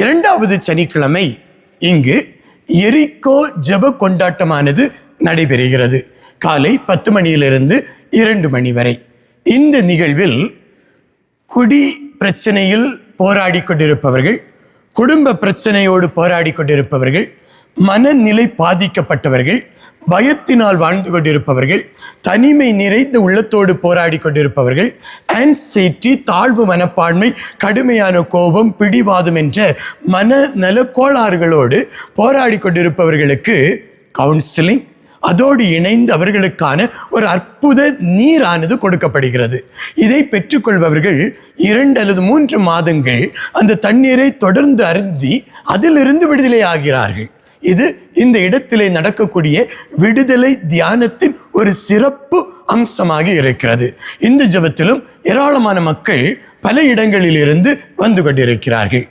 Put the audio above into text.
இரண்டாவது சனிக்கிழமை இங்கு எரிக்கோ ஜெப கொண்டாட்டமானது நடைபெறுகிறது. காலை பத்து மணியிலிருந்து இரண்டு மணி வரை. இந்த நிகழ்வில் குடி பிரச்சனையில் போராடி கொண்டிருப்பவர்கள் குடும்ப பிரச்சனையோடு போராடி கொண்டிருப்பவர்கள் மனநிலை பாதிக்கப்பட்டவர்கள் பயத்தினால் வாழ்ந்து கொண்டிருப்பவர்கள் தனிமை நிறைந்த உள்ளத்தோடு போராடி கொண்டிருப்பவர்கள் ஆன்சைட்டி தாழ்வு மனப்பான்மை கடுமையான கோபம் பிடிவாதம் என்ற மன நலக்கோளாறுகளோடு போராடி கொண்டிருப்பவர்களுக்கு கவுன்சிலிங் அதோடு இணைந்து அவர்களுக்கான ஒரு அற்புத நீரானது கொடுக்கப்படுகிறது. இதை பெற்றுக்கொள்பவர்கள் இரண்டு அல்லது மூன்று மாதங்கள் அந்த தண்ணீரை தொடர்ந்து அருந்தி அதிலிருந்து விடுதலை ஆகிறார்கள். இது இந்த இடத்திலே நடக்கக்கூடிய விடுதலை தியானத்தின் ஒரு சிறப்பு அம்சமாக இருக்கிறது. இந்த ஜெபத்திலும் ஏராளமான மக்கள் பல இடங்களிலிருந்து வந்து கொண்டிருக்கிறார்கள்.